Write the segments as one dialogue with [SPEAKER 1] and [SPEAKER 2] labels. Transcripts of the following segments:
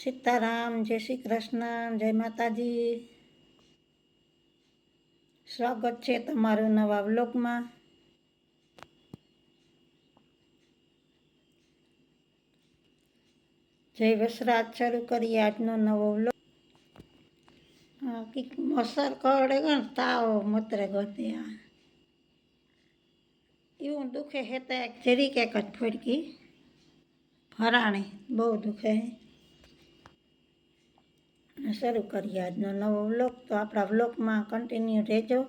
[SPEAKER 1] સીતારામ, જય શ્રી કૃષ્ણ, જય માતાજી. સ્વાગત છે તમારું નવા વ્લોગમાં. જય વસરાજ શરૂ કરીએ આજનો નવો વ્લોગ. કંઈક મસર કરડે ગણ તાવ મતરે ગતે આ એવું દુખે હેતા એક જરીક એક જ ફડકી. ભરાણી, બહુ દુખે અને શરૂ કરીએ. આજનો નવો વ્લોગ તો આપણા વ્લોગમાં કન્ટિન્યુ રહેજો.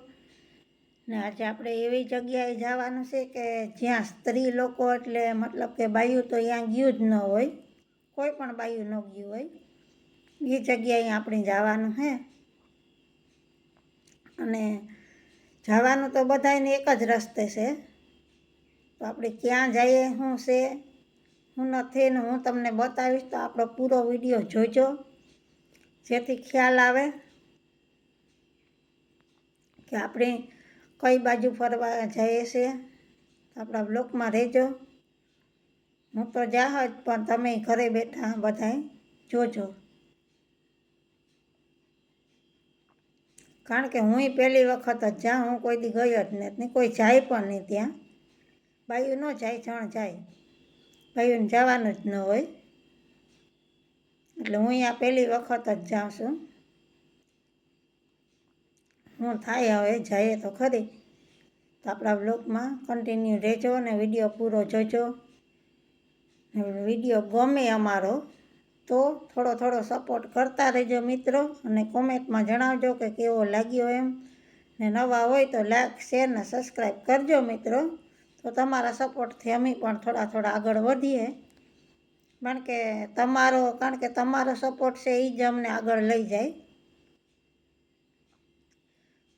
[SPEAKER 1] ને આજે આપણે એવી જગ્યાએ જવાનું છે કે જ્યાં સ્ત્રી લોકો એટલે મતલબ કે બાયું તો ત્યાં ગયું જ ન હોય, કોઈ પણ બાયું ન ગયું હોય, એ જગ્યાએ આપણે જવાનું હે. અને જવાનું તો બધાને એક જ રસ્તે છે. તો આપણે ક્યાં જઈએ, શું છે? હું નથી ને હું તમને બતાવીશ, તો આપણો પૂરો વીડિયો જોજો. જેથી ખ્યાલ આવે કે આપણે કઈ બાજુ ફરવા જઈએ છીએ. આપણા બ્લોકમાં રહેજો. હું તો જા જ, પણ તમે ઘરે બેઠા બધાએ જોજો. કારણ કે હું પહેલી વખત જ જા હું કોઈ દી ગઈ જ નથી કોઈ જાય પણ નહીં ત્યાં. બાયું ન જાય, જણ જાય. બાયુને જવાનું જ ન હોય. એટલે હું અહીંયા પહેલી વખત જ જાઉં છું. હું થાય હવે જઈએ તો ખરી. તો આપણા બ્લોગમાં કન્ટિન્યુ રહેજો અને વીડિયો પૂરો જોજો. વીડિયો ગમે અમારો તો થોડો થોડો સપોર્ટ કરતા રહેજો મિત્રો. અને કોમેન્ટમાં જણાવજો કે કેવો લાગ્યો એમ. ને નવા હોય તો લાઈક શેર ને સબસ્ક્રાઈબ કરજો મિત્રો. તો તમારા સપોર્ટથી અમે પણ થોડા થોડા આગળ વધીએ. કારણ કે તમારો, કારણ કે તમારો સપોર્ટ છે એ જ અમને આગળ લઈ જાય.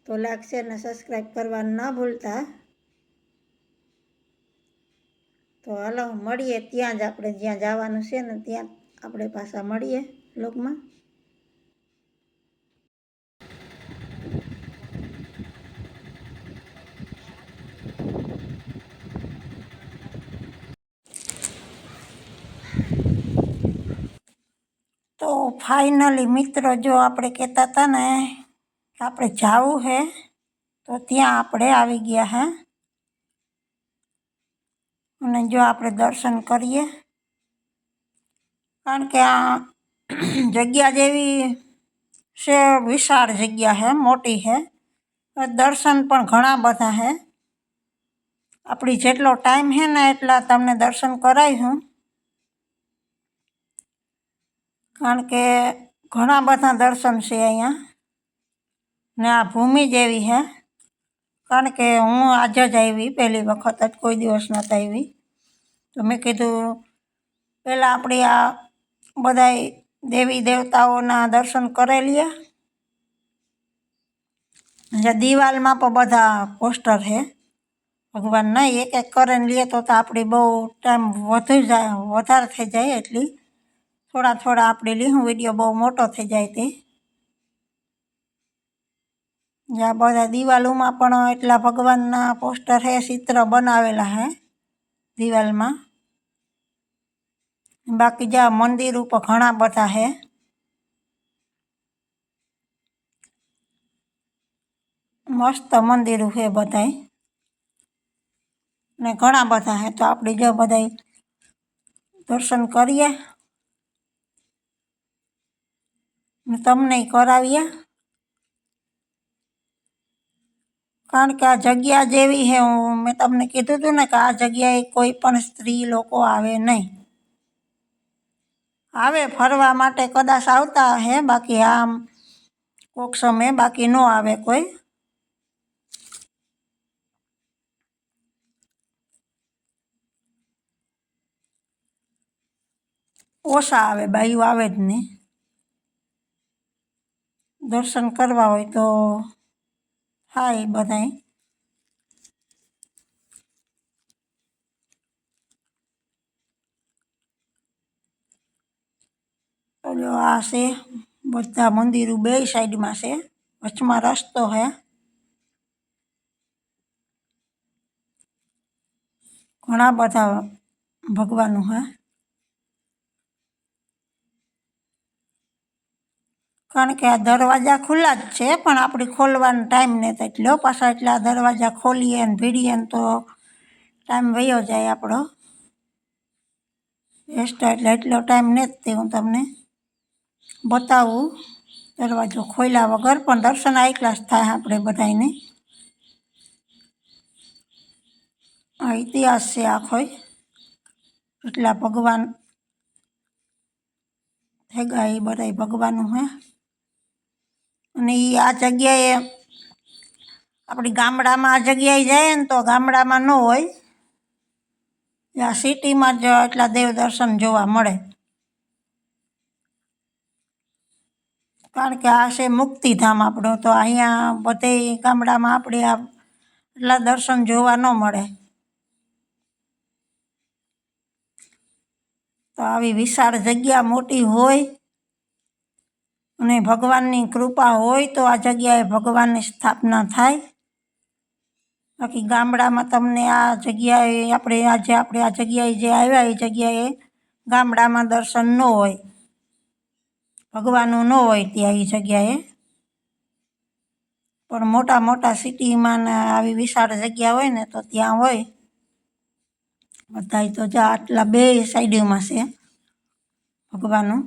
[SPEAKER 1] તો લાઈક શેર ને સબસ્ક્રાઈબ કરવાનું ના ભૂલતા. તો હાલો, મળીએ ત્યાં જ આપણે જ્યાં જવાનું છે ને ત્યાં આપણે પાછા મળીએ લોકમાં તો ફાઇનલી મિત્રો, જો આપણે કહેતા હતા ને આપણે જવું છે તો ત્યાં આપણે આવી ગયા હે. અને જો આપણે દર્શન કરીએ, કારણ કે આ જગ્યા જેવી છે, વિશાળ જગ્યા છે મોટી છે દર્શન પણ ઘણા બધા હે. આપણી જેટલો ટાઈમ છે ને એટલા તમને દર્શન કરાવીશું કારણ કે ઘણા બધા દર્શન છે અહીંયા. ને આ ભૂમિ જેવી છે કારણ કે હું આજે જ આવી, પહેલી વખત જ કોઈ દિવસ નહોતી આવી. તો મેં કીધું, પહેલાં આપણી આ બધાય દેવી દેવતાઓના દર્શન કરી લઈએ દિવાલમાં પણ બધા પોસ્ટર છે ભગવાન નહીં એક એક કરીને લઈએ તો આપણી બહુ ટાઈમ વધુ જાય, વધારે થઈ જાય એટલી. થોડા થોડા આપણે લીધું વીડિયો બહુ મોટો થઈ જાય તે. જ્યાં બધા દિવાલોમાં પણ એટલા ભગવાનના પોસ્ટર હે, ચિત્ર બનાવેલા હે દિવાલમાં. બાકી જ્યાં મંદિર ઉપર ઘણા બધા હે. મસ્ત મંદિરો છે બધાય. ને ઘણા બધા હે, તો આપણે જો બધાય દર્શન કરીએ ને તમને કરાવીએ. કારણ કે આ જગ્યા જેવી છે, હું મેં તમને કીધું હતું ને કે આ જગ્યાએ કોઈ પણ સ્ત્રી લોકો આવે નહીં. આવે ફરવા માટે કદાચ આવતા હે, બાકી આમ કોક સમયે બાકી ન આવે કોઈ. ઓછા આવે બાયું આવે જ નહીં. દર્શન કરવા હોય તો થાય બધાય. જો આ છે, બધા મંદિરો બે સાઈડમાં છે, વચમાં રસ્તો છે ઘણા બધા ભગવાનો હે. કારણ કે આ દરવાજા ખુલ્લા જ છે, પણ આપણે ખોલવાનો ટાઈમ નથી. એટલો પાછા એટલા દરવાજા ખોલીએ ને ભીડીએ ને તો ટાઈમ વયો જાય આપણો. વેસ્ટ એટલે એટલો ટાઈમ નથી હું તમને બતાવું. દરવાજો ખોલ્યા વગર પણ દર્શન આઈ ક્લાસ થાય આપણે બધાને આ ઇતિહાસ છે આખો. એટલા ભગવાન થેગા એ બધા ભગવાનનું હે અને એ આ જગ્યાએ આપણી ગામડામાં આ જગ્યાએ જાય ને તો ગામડામાં ન હોય. આ સિટીમાં જ એટલા દેવ દર્શન જોવા મળે. કારણ કે આ છે મુક્તિધામ આપણું, તો અહીંયા બધે ગામડામાં આપણે આ એટલા દર્શન જોવા ન મળે. તો આવી વિશાળ જગ્યા મોટી હોય અને ભગવાનની કૃપા હોય તો આ જગ્યાએ ભગવાનની સ્થાપના થાય. બાકી ગામડામાં તમને આ જગ્યાએ આપણે આજે આપણે આ જગ્યાએ જે આવ્યા, એ જગ્યાએ ગામડામાં દર્શન ન હોય, ભગવાનનું ન હોય ત્યાં એ જગ્યાએ. પણ મોટા મોટા સિટીમાં આવી વિશાળ જગ્યા હોય ને તો ત્યાં હોય. બધાય તો જા આટલા બે સાઈડમાં છે ભગવાનનું.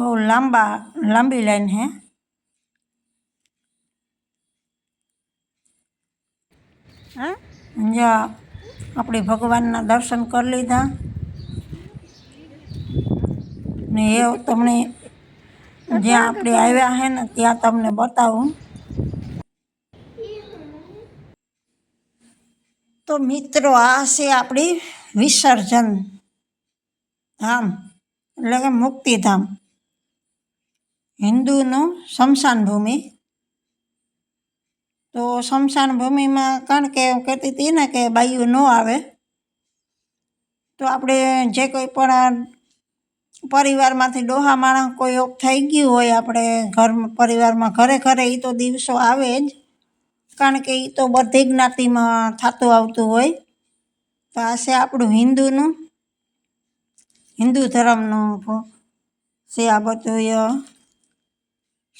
[SPEAKER 1] બહુ લાંબા લાંબી લાઈન હે હા જા આપણે ભગવાનના દર્શન કરી લીધા ને એ તમને જ્યાં આપણે આવ્યા હે ને ત્યાં તમને બતાવું તો મિત્રો આ છે આપણી વિસર્જન ધામ એટલે કે મુક્તિધામ હિન્દુનું સ્મશાન ભૂમિ. તો સ્મશાન ભૂમિમાં કારણ કે હું કહેતી હતી ને કે બાયું ન આવે. તો આપણે જે કોઈ પણ પરિવારમાંથી ડોહા માણસ કોઈ ઓફ થઈ ગયું હોય આપણે ઘર પરિવારમાં ઘરે ઘરે એ તો દિવસો આવે જ. કારણ કે એ તો બધી જ્ઞાતિમાં થતું આવતું હોય. તો આ છે આપણું હિન્દુનું, હિન્દુ ધર્મનું છે આ બધું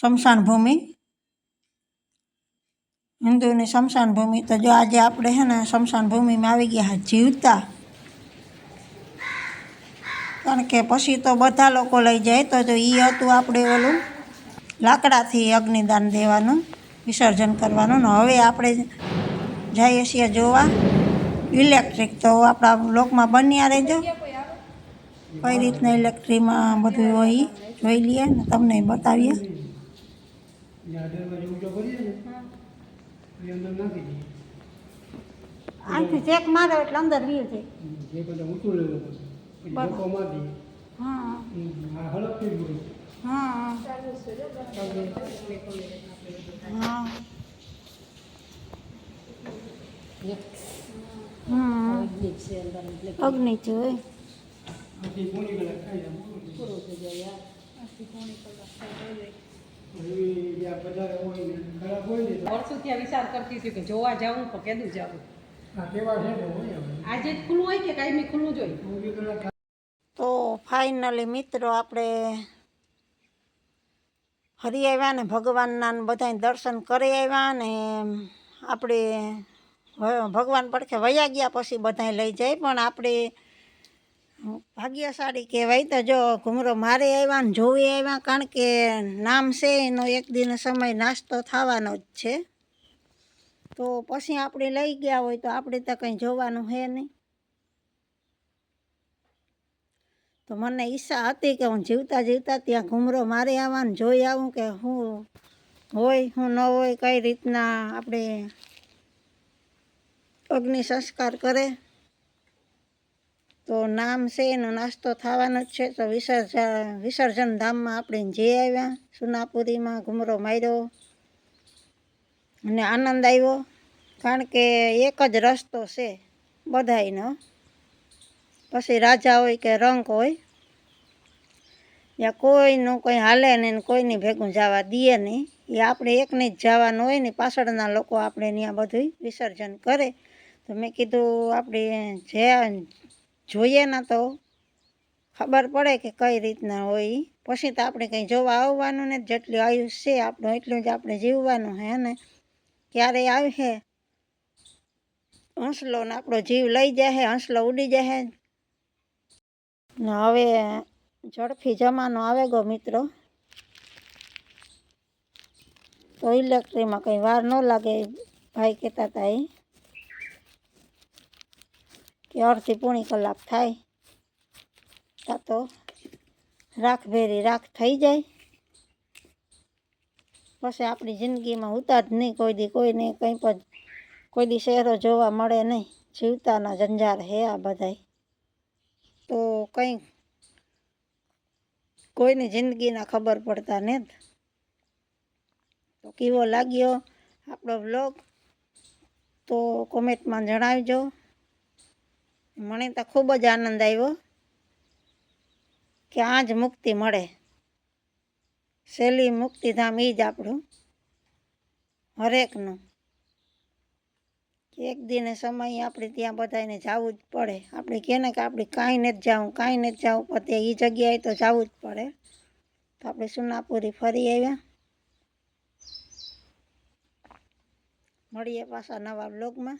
[SPEAKER 1] સ્મશાન ભૂમિ હિન્દુની સ્મશાન ભૂમિ તો જો આજે આપણે છે ને સ્મશાન ભૂમિમાં આવી ગયા જીવતા, કારણ કે પછી તો બધા લોકો લઈ જાય તો જો એ હતું આપણે ઓલું લાકડાથી અગ્નિદાન દેવાનું, વિસર્જન કરવાનું. ને હવે આપણે જઈએ છીએ જોવા. ઇલેક્ટ્રિક તો આપણા લોકમાં બન્યા રહેજો. કઈ રીતના ઇલેક્ટ્રિકમાં બધું હોય જોઈ લઈએ ને તમને બતાવીએ. આથી ચેક મારો એટલે અંદર વ્યૂ છે
[SPEAKER 2] જે બધા ઊંચું લેવું પછી ધક્કો મારી દઈએ.
[SPEAKER 1] હા
[SPEAKER 2] હમ, આ હળપ થઈ ગયું
[SPEAKER 1] હા હા હમ અગ્નિ છે હોય
[SPEAKER 2] પછી પોણી કલાક ખાઈ જાય જ્યાં
[SPEAKER 3] વર્ષોથી વિચાર કરતી હતી કે જોવા જાવું પણ કેદું જાવું
[SPEAKER 2] આ કેવા છે ને હોય હવે.
[SPEAKER 3] આજે જ ખુલ્લું હોય કે કાયમી ખુલ્લું જ હોય?
[SPEAKER 1] તો ફાઇનલી મિત્રો આપણે ફરી આવ્યા ને ભગવાનના ને બધાય દર્શન કરી આવ્યા ને આપણે ભગવાન પડખે વયા ગયા પછી બધાય લઈ જાય. પણ આપણે ભાગ્યશાળી કહેવાય તો જો ઘુમરો મારે આવ્યા ને જોવી આવ્યા, કારણ કે નામ છે એનો એક દિન સમય નાસ્તો થવાનો જ છે. તો પછી આપણે લઈ ગયા હોય તો આપણે તો કંઈ જોવાનું છે નહીં. તો મને ઈચ્છા હતી કે હું જીવતા જીવતા ત્યાં ઘૂમરો મારી આવવાનું જોઈ આવું કે હું હોય, હું ન હોય, કઈ રીતના આપણે અગ્નિ સંસ્કાર કરે. તો નામ છે, એનો નાસ્તો થવાનો જ છે. તો વિસર્જન વિસર્જન ધામમાં આપણે જે આવ્યા, સુનાપુરીમાં ઘૂમરો માર્યો અને આનંદ આવ્યો. કારણ કે એક જ રસ્તો છે બધાયનો. પછી રાજા હોય કે રંગ હોય યા કોઈનું કોઈ હાલે નહીં કોઈની ભેગું જવા દઈએ નહીં. એ આપણે એકને જ જવાનું હોય ને, પાછળના લોકો આપણે ત્યાં બધું વિસર્જન કરે. તો મેં કીધું આપણે જે જોઈએ ને તો ખબર પડે કે કઈ રીતના હોય. પછી તો આપણે કંઈ જોવા આવવાનું ને જેટલું આયુષ છે, આપણું એટલું જ આપણે જીવવાનું હે ને? ક્યારે આવશે? હંસલો ને આપણો જીવ લઈ જાય હંસલો ઉડી જાય ને હવે ઝડપી જમાનો આવે ગો મિત્રો. તો ઇલેક્ટ્રિકમાં કંઈ વાર ન લાગે, ભાઈ કહેતા હતા એ કે અડધી પોણી કલાક થાય. કાં તો રાખ ભેરી રાખ થઈ જાય. પછી આપણી જિંદગીમાં ઉતાર જ નહીં કોઈ દી કોઈને કંઈ પણ કોઈ દી શહેરો જોવા મળે નહીં. જીવતાના જંજાર હે આ બધાય. તો કંઈ કોઈની જિંદગીના ખબર પડતા ને તો કેવો લાગ્યો આપણો બ્લોગ તો કોમેન્ટમાં જણાવજો. મને તો ખૂબ જ આનંદ આવ્યો કે આ જ મુક્તિ મળે. સહેલી મુક્તિધામ એ જ આપણું, હરેકનું. એક દિને સમય આપણે ત્યાં બધાને જવું જ પડે. આપણે કહે ને કે આપણે કાંઈ નથી જવું, કાંઈ નથી જવું, પણ તે એ જગ્યાએ તો જવું જ પડે. તો આપણે સુનાપુરી ફરી આવ્યા. મળીએ પાછા નવા બ્લોગમાં